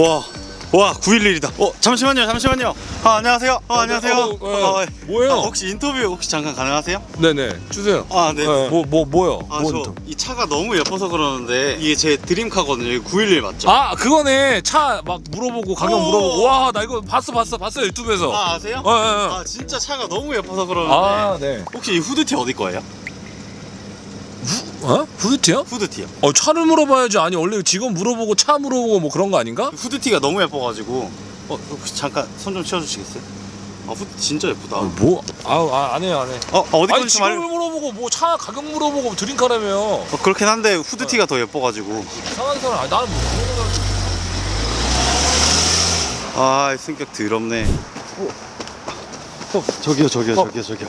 와, 와, 911이다. 어, 잠시만요, 잠시만요. 아, 안녕하세요. 어, 안녕하세요. 어, 어, 어, 뭐예요? 아, 혹시 인터뷰 혹시 잠깐 가능하세요? 네네 주세요. 아, 네. 뭐뭐 뭐요? 아, 뭔저 또? 이 차가 너무 예뻐서 그러는데 이게 제 드림카거든요. 이게 911 맞죠? 아 그거네 차 막 물어보고 가격 오. 물어보고 와 나 이거 봤어 봤어 봤어 유튜브에서. 아, 아세요? 어, 어, 어. 아, 진짜 차가 너무 예뻐서 그러는데 아 네. 혹시 이 후드티 어디 거예요? 어? 후드티요? 후드티요. 어 차를 물어봐야지 아니 원래 직원 물어보고 차 물어보고 뭐 그런 거 아닌가? 후드티가 너무 예뻐가지고 어, 혹시 잠깐 손 좀 치워주시겠어요? 아, 후드티 진짜 예쁘다. 아, 뭐? 아안 해요 안 해. 어, 어디 아니 건지 좀 알... 직원을 물어보고 뭐 차 가격 물어보고 드림카라며 어, 그렇긴 한데 후드티가 더 예뻐가지고 이상한 사람 아니 나는 뭐 그런 거 가지고 아 성격 더럽네 어, 어 저기요 저기요 어. 저기요 저기요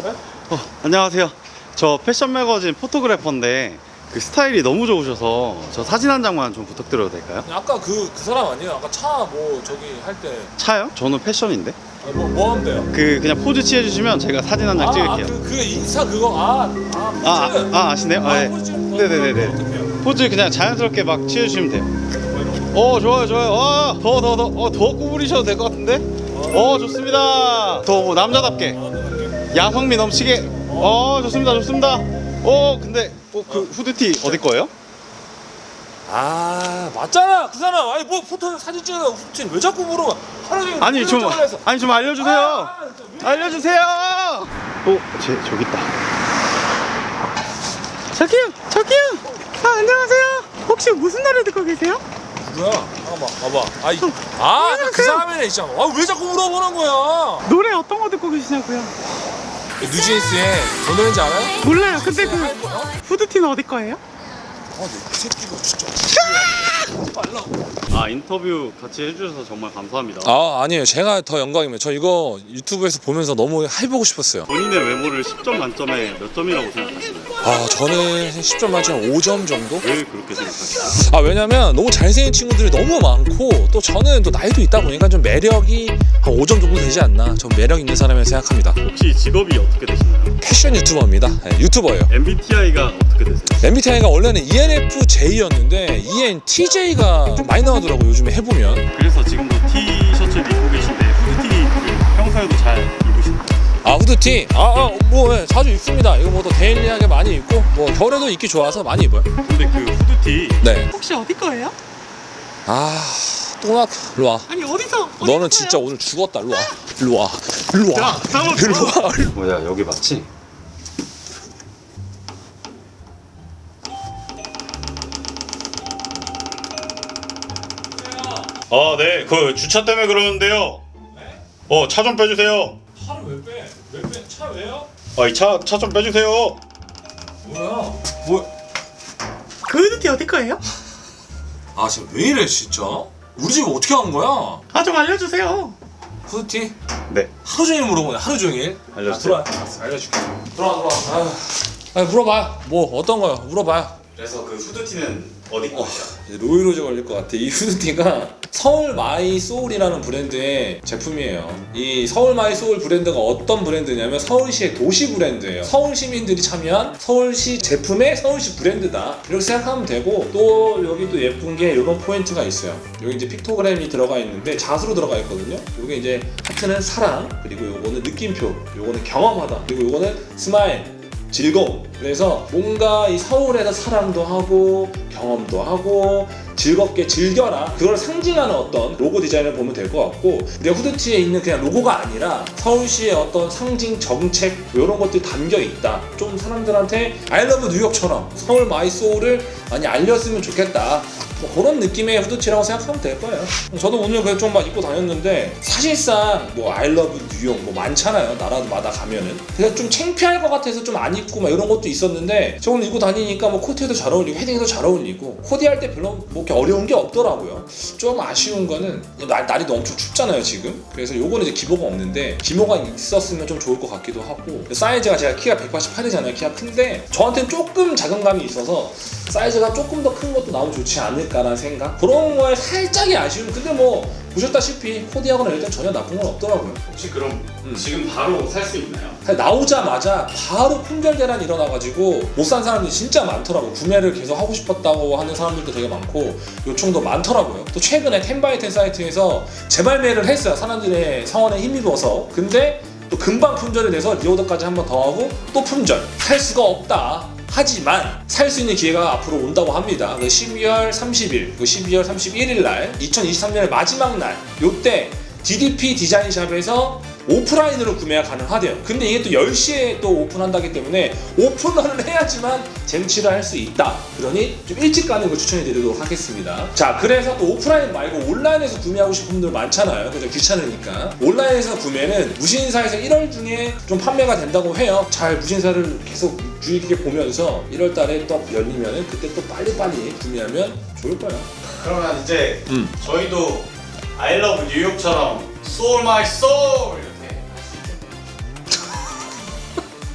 어 안녕하세요 저 패션 매거진 포토그래퍼인데 그 스타일이 너무 좋으셔서 저 사진 한 장만 좀 부탁드려도 될까요? 아까 그 그 사람 아니에요? 아까 차 뭐 저기 할 때 차요? 저는 패션인데 뭐, 뭐 하면 돼요? 그 그냥 포즈 취해주시면 제가 사진 한 장 아, 찍을게요 그, 그 인스타 그거 아, 아, 아, 포즈. 아, 아 아시네요? 아, 네. 포즈. 네네네네. 해요? 포즈 그냥 자연스럽게 막 취해주시면 돼요 어 좋아요 좋아요 어더 더 더 어 더 구부리셔도 될 것 같은데 어 좋습니다 더뭐 남자답게 거. 아, 네. 야성미 넘치게 어 좋습니다 좋습니다 어 근데 어, 그 후드티 어디 거예요? 아 맞잖아 그 사람 아니 뭐 포토 사진 찍는 후진 왜 자꾸 물어봐 하루 종일 아니 좀. 아니 좀 알려주세요 아, 왜- 알려주세요 어제 저기 있다 저기요, 저기요. 아, 안녕하세요. 혹시 무슨 노래 듣고 계세요? 누구야 잠깐만 봐봐 아이 아그 안녕하세요. 사람이네 진짜 아왜 자꾸 물어보는 거야 노래 어떤 거 듣고 계시냐고요? 뉴진스의 뭔 노래인지 알아요? 몰라요. 근데 그 어? 후드티는 어디 거예요? 아이 새끼가 진짜 아 인터뷰 같이 해주셔서 정말 감사합니다 아 아니에요 제가 더 영광입니다 저 이거 유튜브에서 보면서 너무 해보고 싶었어요 본인의 외모를 10점 만점에 몇 점이라고 생각하시나요? 아 저는 10점 만점 5점 정도? 왜 그렇게 생각하시나요? 아 왜냐면 너무 잘생긴 친구들이 너무 많고 또 저는 또 나이도 있다 보니까 좀 매력이 한 5점 정도 되지 않나 전 매력 있는 사람이라고 생각합니다 혹시 직업이 어떻게 되시나요? 패션 유튜버입니다 네, 유튜버예요 MBTI가 어떻게 되세요? MBTI가 원래는 E ENFJ였는데 ENTJ가 좀 많이 나오더라고 요즘에 해보면 그래서 지금도 티셔츠를 입고 계신데 후드티 평소에도 잘 입으시나요? 아 후드티? 아뭐 예, 자주 입습니다 이거 뭐 더 데일리하게 많이 입고 뭐 겨울에도 입기 좋아서 많이 입어요 근데 그 후드티 네 혹시 어디 거예요? 아 똥악 일로 와 아니 어디서? 어디 너는 거예요? 진짜 오늘 죽었다 일로 와 일로 와 일로 와 싸워 일로 와 뭐야 여기 맞지? 아, 네. 그 주차 때문에 그러는데요. 어, 차 좀 빼주세요. 차를 왜 빼? 왜 빼? 차 왜요? 아, 이 차, 차 좀 빼주세요. 뭐야? 뭐? 그 후드티 어디 거예요? 아 지금 왜 이래 진짜? 우리 집 어떻게 한 거야? 아 좀 알려주세요. 후드티? 네. 하루 종일 물어보네 하루 종일 알려주세요. 아, 들어와 알았어, 알려줄게 들어와 들어와 아, 아 물어봐요 뭐 어떤 거요 물어봐요 그래서 그 후드티는 어디 거예요? 로이로즈 걸릴 것 같아. 이 후드티가 서울 마이 소울이라는 브랜드의 제품이에요. 이 서울 마이 소울 브랜드가 어떤 브랜드냐면 서울시의 도시 브랜드예요. 서울 시민들이 참여한 서울시 제품의 서울시 브랜드다. 이렇게 생각하면 되고 또 여기 또 예쁜 게 이런 포인트가 있어요. 여기 이제 픽토그램이 들어가 있는데 자수로 들어가 있거든요. 요게 이제 하트는 사랑 그리고 요거는 느낌표 요거는 경험하다 그리고 요거는 스마일 즐거움. 그래서 뭔가 이 서울에서 사랑도 하고 경험도 하고 즐겁게 즐겨라. 그걸 상징하는 어떤 로고 디자인을 보면 될 것 같고 우리가 후드티에 있는 그냥 로고가 아니라 서울시의 어떤 상징 정책 이런 것들이 담겨 있다. 좀 사람들한테 love 뉴욕처럼 서울 마이 소울을 많이 알렸으면 좋겠다. 뭐 그런 느낌의 후드티라고 생각하면 될 거예요. 저도 오늘 그래 좀막 입고 다녔는데 사실상 뭐 love 뉴욕 뭐 많잖아요. 나라마다 가면은. 그래서 좀 창피할 것 같아서 좀 안 입고 막 이런 것도 있었는데 저 오늘 입고 다니니까 뭐 코트에도 잘 어울리고 헤딩에도 잘 어울리고 코디 할 때 별로 뭐 이렇게 어려운 게 없더라고요. 좀 아쉬운 거는 날, 날이 엄청 춥잖아요 지금. 그래서 요거는 이제 기모가 없는데 기모가 있었으면 좀 좋을 것 같기도 하고 사이즈가 제가 키가 188이잖아요. 키가 큰데 저한테는 조금 자존감이 있어서 사이즈가 조금 더 큰 것도 나오면 좋지 않을까 않을까라는 생각? 그런 거에 살짝이 아쉬움. 근데 뭐 보셨다시피 코디하거나 땐 전혀 나쁜 건 없더라고요. 혹시 그럼 음. 지금 바로 살 수 있나요? 사실 나오자마자 바로 품절 대란이 일어나가지고 못 산 사람들이 진짜 많더라고 구매를 계속 하고 싶었다고 하는 사람들도 되게 많고 요청도 많더라고요. 또 최근에 텐바이텐 사이트에서 재발매를 했어요. 사람들의 성원에 힘입어서. 근데 또 금방 품절이 돼서 리오더까지 한 번 더 하고 또 품절. 살 수가 없다 하지만 살 수 있는 기회가 앞으로 온다고 합니다. 그 12월 30일, 그 12월 31일 날, 2023년의 마지막 날, 요때 DDP 디자인샵에서 오프라인으로 구매가 가능하대요. 근데 이게 또 10시에 또 오픈한다기 때문에 오픈을 해야지만 쟁취를 할 수 있다. 그러니 좀 일찍 가는 걸 추천해 드리도록 하겠습니다. 자, 그래서 또 오프라인 말고 온라인에서 구매하고 싶은 분들 많잖아요. 그죠? 귀찮으니까. 온라인에서 구매는 무신사에서 1월 중에 좀 판매가 된다고 해요. 잘 무신사를 계속 주의 깊게 보면서 1월 달에 또 열리면은 그때 또 빨리빨리 구매하면 좋을 거예요. 그러면 이제 음. 저희도 I love 뉴욕처럼 soul my soul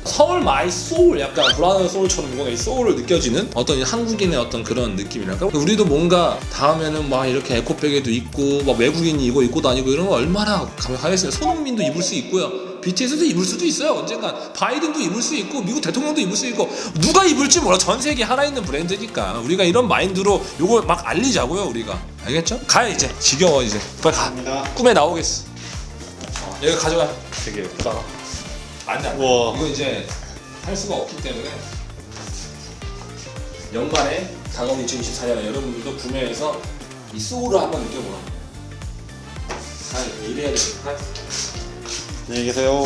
서울 마이 소울 약간 브라운 소울처럼 뭔가 이 소울을 느껴지는 어떤 이 한국인의 어떤 그런 느낌이랄까? 우리도 뭔가 다음에는 막 이렇게 에코백에도 있고 막 외국인이 이거 입고 다니고 이런 거 얼마나 감격하겠어요. 손흥민도 입을 수 있고요. BTS도 입을 수도 있어요. 언젠간. 바이든도 입을 수 있고 미국 대통령도 입을 수 있고 누가 입을지 몰라. 전 세계 하나 있는 브랜드니까. 우리가 이런 마인드로 요거 막 알리자고요 우리가. 알겠죠? 가요 이제. 지겨워 이제. 빨리 가. 감사합니다. 꿈에 나오겠어. 여기 가져가. 되게 예쁘다 안돼 안돼 우와. 이거 이제 할 수가 없기 때문에 연말에 다가온 2024년에 여러분들도 구매해서 이 소울을 한번 느껴보라 아 이래야 되니까 안녕히 계세요.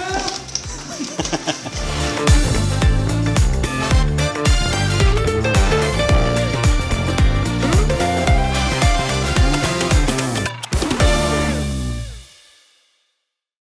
아,